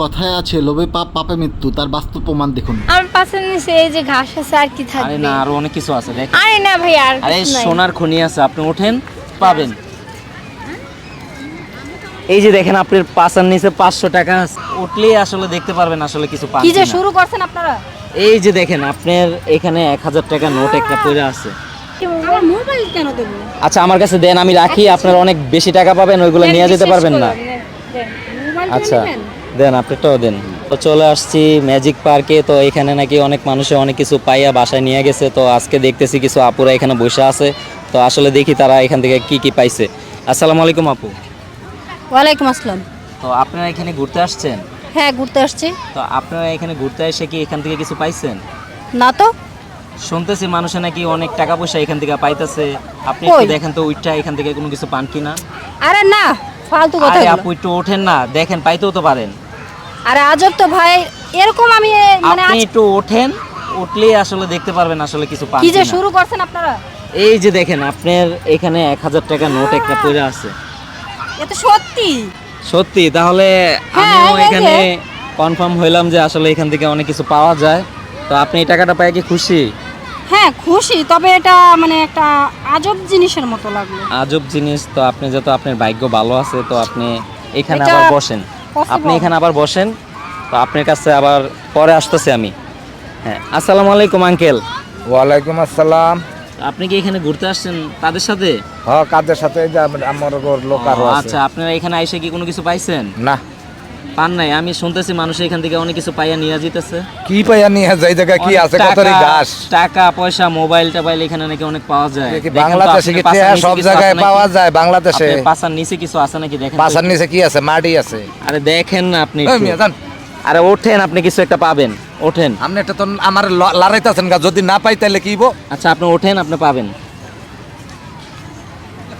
কথায় আছে লোভে পাপ পাপে মৃত্যু তার বাস্তব প্রমাণ দেখুন। আমার পাশের নিচে এই যে ঘাস আছে আর কি আরে থাকবে না আরও অনেক কিছু আছে দেখ আরে না ভাই আর আরে কিছু নাই। সোনার খনি আছে আপনি ওঠেন পাবেন। এই যে দেখেন আপনার পাশার নিচে পাঁচশো টাকা আছে। উঠলেই আসলে দেখতে পারবেন আসলে কিছু পান কি যে কিনা। শুরু করছেন আপনারা? এই যে দেখেন আপনার এখানে এক হাজার টাকা নোট একটা পড়ে আছে। আমার মোবাইল কেন দেবো? আচ্ছা আমার কাছে দেন আমি রাখি আপনার অনেক বেশি টাকা পাবেন ওইগুলো নিয়ে যেতে পারবেন না। আচ্ছা। দেন আপনারটাও দেন। তো চলে আসছি ম্যাজিক পার্কে তো এখানে নাকি অনেক মানুষে অনেক কিছু পাইয়া বাসায় নিয়ে গেছে। তো আজকে দেখতেছি কিছু আপুরা এখানে বসে আছে। তো আসলে দেখি তারা এখান থেকে কি কি পাইছে। আসসালামু আলাইকুম আপু। ওয়ালাইকুম আসসালাম। তো আপনারা এখানে ঘুরতে আসছেন? হ্যাঁ ঘুরতে আসছি। তো আপনারা এখানে ঘুরতে এসে কি এখান থেকে কিছু পাইছেন? না তো। শুনতেছি মানুষে নাকি অনেক টাকা পয়সা এখান থেকে পাইতেছে। আপনি একটু দেখেন তো ওইটা এখান থেকে কোনো কিছু পান কিনা। আরে না ফালতু কথা আপু একটু ওঠেন না। দেখেন পাইতেও তো পারেন। আরে আজব তো ভাই এরকম আমি মানে আপনি একটু ওঠেন উঠলেই আসলে দেখতে পারবেন আসলে কিছু পান কি যে শুরু করছেন আপনারা? এই যে দেখেন আপনার এখানে এক হাজার টাকা নোট একটা পড়ে আছে। এ তো সত্যি। সত্যি তাহলে হ্যাঁ, আমিও এখানে কনফার্ম হইলাম যে আসলে এখান থেকে অনেক কিছু পাওয়া যায়। তো আপনি এই টাকাটা পাই কি খুশি? হ্যাঁ খুশি তবে এটা মানে একটা আজব জিনিসের মতো লাগল। আজব জিনিস তো আপনি যত আপনার ভাগ্য ভালো আছে তো আপনি এখানে আবার বসেন। আপনি এখানে আবার বসেন তো আপনার কাছে আবার পরে আসতেছি আমি। হ্যাঁ আসসালামু আলাইকুম আঙ্কেল। ওয়ালাইকুম আসসালাম। আপনি কি এখানে ঘুরতে আসছেন তাদের সাথে? হ্যাঁ কাদের সাথে? এই যে আম- আমার লোক আরও আছে। আচ্ছা আপনারা এখানে এসে কি কোনো কিছু পাইছেন? না। পান নাই। আমি শুনতেছি মানুষ এখান থেকে অনেক কিছু পাইয়া নিয়ে যেতেছে কি পাইয়া নিয়ে যাই জায়গা কি আছে? কত টাকা- ঘাস? টাকা পয়সা মোবাইল টোবাইল এখানে নাকি অনেক পাওয়া যায়। বাংলাদেশে কি সব জায়গায় পাওয়া যায় বাংলাদেশে? পাশার নিচে কিছু আছে নাকি? দেখেন তো। পাশার নিচে কি আছে? মাটি আছে। আরে দেখেন না আপনি। আরে ওঠেন আপনি কিছু একটা পাবেন। ওঠেন। আপনি একটা তো আমার লড়াইতেছেন গা। যদি না পাই তাহলে কি হইবো? আচ্ছা আপনি ওঠেন আপনি পাবেন।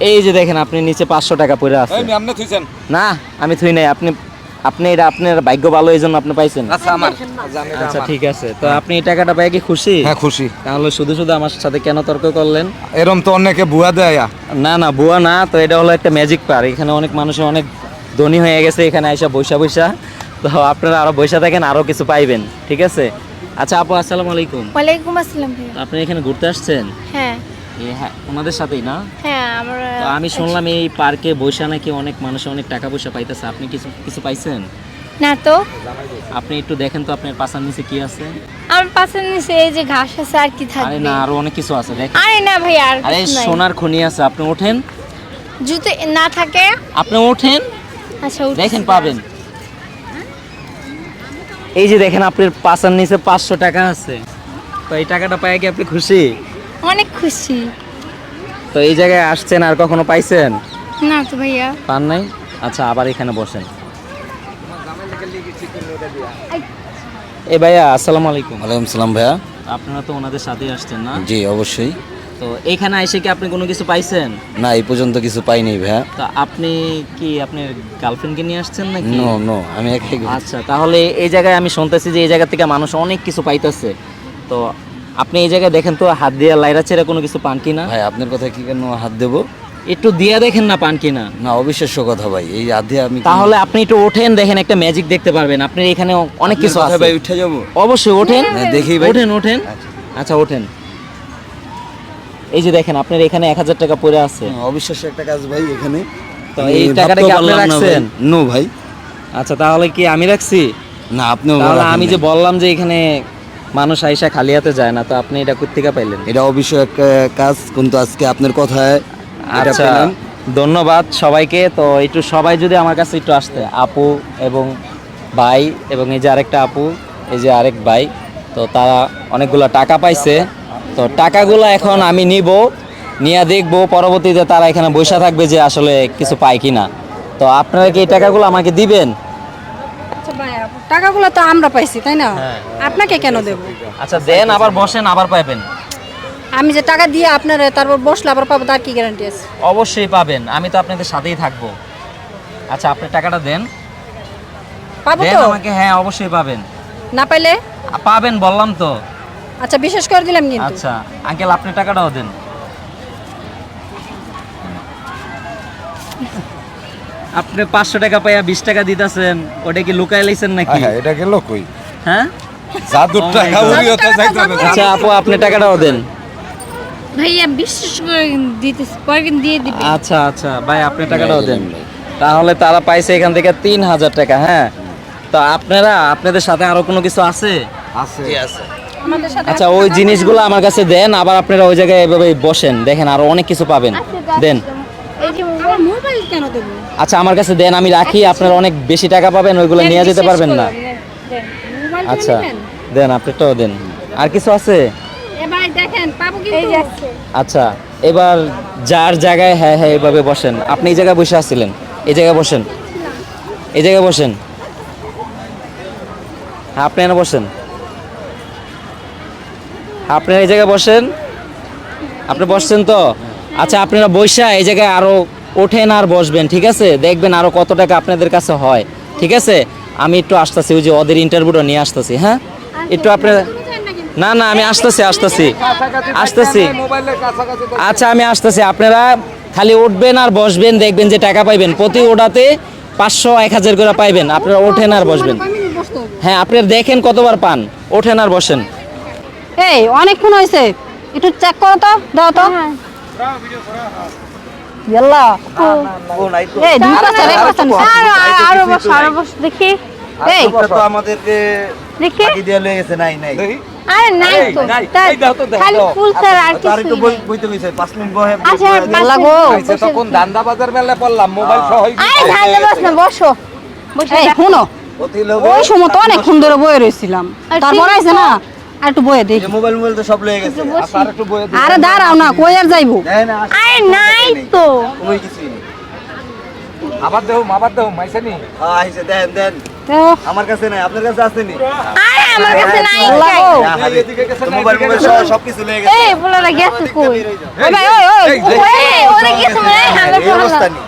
এই যে দেখেন আপনি নিচে পাঁচশো টাকা পড়ে আছে। না আমি থুই নাই আপনি আপনি এটা আপনার ভাগ্য ভালো এই জন্য আপনি পাইছেন। আচ্ছা আমার। আচ্ছা ঠিক আছে। তো আপনি এই টাকাটা পাই কি খুশি? হ্যাঁ খুশি। তাহলে শুধু শুধু আমার সাথে কেন তর্ক করলেন? এরম তো অনেকে বুয়া দেয়। না না বুয়া না তো এটা হলো একটা ম্যাজিক পার এখানে অনেক মানুষ অনেক ধনী হয়ে গেছে এখানে আইসা বৈশা বৈশা তো আপনারা আরও বৈশা থাকেন আরও কিছু পাইবেন ঠিক আছে? আচ্ছা আপু আসসালামু আলাইকুম। ওয়ালাইকুম আসসালাম আপনি এখানে ঘুরতে আসছেন? হ্যাঁ। হ্যাঁ ওনাদের সাথেই না? হ্যাঁ আমরা আমি শুনলাম এই পার্কে বৈশা নাকি অনেক মানুষ অনেক টাকা পয়সা পাইতেছে। আপনি কিছু কিছু পাইছেন? না তো। আপনি একটু দেখেন তো আপনার পাশার নিচে কি আছে। আমার পাশের নিচে এই যে ঘাস আছে আর কি আরে থাকবে? না আরও অনেক কিছু আছে দেখেন। আরে না ভাই আর আরে সোনার খনি আছে আপনি ওঠেন। যদি না থাকে। আপনি ওঠেন। আচ্ছা। দেখেন পাবেন। এই যে দেখেন আপনার পাশার নিচে পাঁচশো টাকা আছে। তো এই টাকাটা পাই কি আপনি খুশি? অনেক খুশি। তো এই জায়গায় আসছেন আর কখনো পাইছেন? না তো ভাইয়া। পান নাই? আচ্ছা আবার এখানে বসেন। এ ভাইয়া আসসালামু আলাইকুম। ওয়ালাইকুম সালাম ভাইয়া। আপনারা তো ওনাদের সাথেই আসছেন না? জি অবশ্যই। তো এখানে এসে কি আপনি কোনো কিছু পাইছেন? না এই পর্যন্ত কিছু পাইনি ভাইয়া। তো আপনি কি আপনার গার্লফ্রেন্ডকে নিয়ে আসছেন নাকি? নো নো আমি একাই আচ্ছা তাহলে এই জায়গায় আমি শুনতেছি যে এই জায়গা থেকে মানুষ অনেক কিছু পাইতেছে। তো আপনি এই জায়গায় দেখেন তো হাত দিয়ে লাইরা ছেড়ে কোনো কিছু পান কিনা? ভাই আপনার কথা কি কেন হাত দেবো? একটু দিয়া দেখেন না পান কিনা? না অবিশ্বাস্য কথা ভাই এই আধে আমি তাহলে আপনি একটু ওঠেন দেখেন একটা ম্যাজিক দেখতে পারবেন। আপনি এখানে অনেক কিছু আছে। ভাই উঠে যাব। অবশ্যই ওঠেন। হ্যাঁ, দেখি ভাই। ওঠেন ওঠেন। আচ্ছা। ওঠেন। এই যে দেখেন আপনার এখানে এক হাজার টাকা পড়ে আছে। অবিশ্বাস্য একটা কাজ ভাই এখানে। তো এই টাকাটা কি আপনি রাখছেন? নো ভাই। আচ্ছা তাহলে কি আমি রাখছি? না আপনি আমি যে বললাম যে এখানে মানুষ আইসা খালি হাতে যায় না তো আপনি এটা কোথেকে পাইলেন? এটা অবশ্যই একটা কাজ কিন্তু আজকে আপনার কথায় আচ্ছা ধন্যবাদ সবাইকে। তো একটু সবাই যদি আমার কাছে একটু আসতে আপু এবং ভাই এবং এই যে আরেকটা আপু এই যে আরেক ভাই তো তারা অনেকগুলো টাকা পাইছে। তো টাকাগুলো এখন আমি নিব নিয়ে দেখব পরবর্তীতে তারা এখানে বসে থাকবে যে আসলে কিছু পায় কিনা। তো আপনারা কি এই টাকাগুলো আমাকে দিবেন? আচ্ছা ভাইয়া টাকাগুলো তো আমরা পাইছি তাই না? হ্যাঁ। আপনাকে কেন দেব? আচ্ছা দেন আবার বসেন আবার পাইবেন। আমি যে টাকা দিয়ে আপনার তারপর বসলে আবার পাবো তার কি গ্যারান্টি আছে? অবশ্যই পাবেন আমি তো আপনাদের সাথেই থাকব। আচ্ছা আপনি টাকাটা দেন। পাবো তো? আমাকে হ্যাঁ অবশ্যই পাবেন। না পাইলে? পাবেন বললাম তো। আচ্ছা বিশেষ করে দিলাম কিন্তু। আচ্ছা আঙ্কেল আপনি টাকাটাও দেন। আপনি পাঁচশো টাকা পাইয়া বিশ টাকা দিতেছেন ওটা কি লুকাই লাইছেন নাকি? হ্যাঁ এটা গেল হ্যাঁ? জাদুর Oh টাকা. উড়িয়ে তো যাইতো না আচ্ছা আপু আপনি টাকাটাও দেন। ভাইয়া বিশ্বাস করে দিতে কয়েকদিন দিয়ে দিবে। আচ্ছা আচ্ছা ভাই আপনি টাকাটাও দেন। তাহলে তারা পাইছে এখান থেকে তিন হাজার টাকা হ্যাঁ? তো আপনারা আপনাদের সাথে আরও কোনো কিছু আছে? আছে। আমাদের সাথে আচ্ছা ওই জিনিসগুলো আমার কাছে দেন আবার আপনারা ওই জায়গায় এভাবে বসেন দেখেন আরও অনেক কিছু পাবেন। দেন। এই যে আমার মোবাইল কেন দেবো? আচ্ছা আমার কাছে দেন আমি রাখি আপনারা অনেক বেশি টাকা পাবেন ওইগুলো নিয়ে যেতে পারবেন না। আচ্ছা দেন আপনারটাও দেন। আর কিছু আছে। আচ্ছা এবার যার জায়গায় হ্যাঁ হ্যাঁ এভাবে বসেন। আপনি এই জায়গায় বসে আসছিলেন এই জায়গায় বসেন। এই জায়গায় বসেন। হ্যাঁ আপনি এনে বসেন। আপনারা এই জায়গায় বসেন। আপনি বসছেন তো? আচ্ছা আপনারা বৈশা এই জায়গায় আরও ওঠেন আর বসবেন ঠিক আছে? দেখবেন আরও কত টাকা আপনাদের কাছে হয় ঠিক আছে? আমি একটু আসতেছি ওই যে ওদের ইন্টারভিউটা নিয়ে আসতেছি হ্যাঁ? একটু আপনার না না আমি আসতেছি আসতেছি। আসতেছি। আচ্ছা আমি আসতেছি। আপনারা খালি উঠবেন আর বসবেন দেখবেন যে টাকা পাইবেন। প্রতি ওটাতে পাঁচশো এক হাজার করে পাইবেন। আপনারা ওঠেন আর বসবেন। হ্যাঁ আপনারা দেখেন কতবার পান। ওঠেন আর বসেন। এই অনেকক্ষণ হয়েছে একটু চেক করো তো দাও তো। এই দুই। আরও আরো- বস আরও বস দেখি এই তো আমাদেরকে দেখি ফাঁকি দিয়ে লয়ে গেছে নাই নাই আরে নাই তো এই দাও তো, দাও, খালি ফুল স্যার আর তো আর একটু বই বইতে কইছে 5 মিনিট বহে আচ্ছা আর গো আইছে তখন ধান্দা বাজার মেলে পড়লাম মোবাইল সহ আরে ধান্দা বস না বসো বসে এই দেখো। শুনো ওই সময় তো অনেকক্ষণ ধরে বয়ে রয়েছিলাম তারপর আইছে না আর একটু বয়ে দেখি। মোবাইল মোবাইল তো সব লয়ে গেছে। আর একটু বয়ে দিই। আরে দাঁড়াও না কই আর যাইবো? আরে নাই তো। কই কিছুই আবার দেহ আবার দেহ মাইছানি হ্যাঁ, আইছে দেন দেন। আমার কাছে নাই আপনার কাছে আছে নি? আরে আমার কাছে নাই ইয়াল্লা কাই। না, হাবি। এদিকে গেছে তো না, মোবাইল মোবাইল গেছে সহ না। লয়ে গেছে। এই বলারা গেছে কই? হয়ে। ওই ভাই ওই ওই ওই ওরে কিছু নাই এই অবস্থা নেই।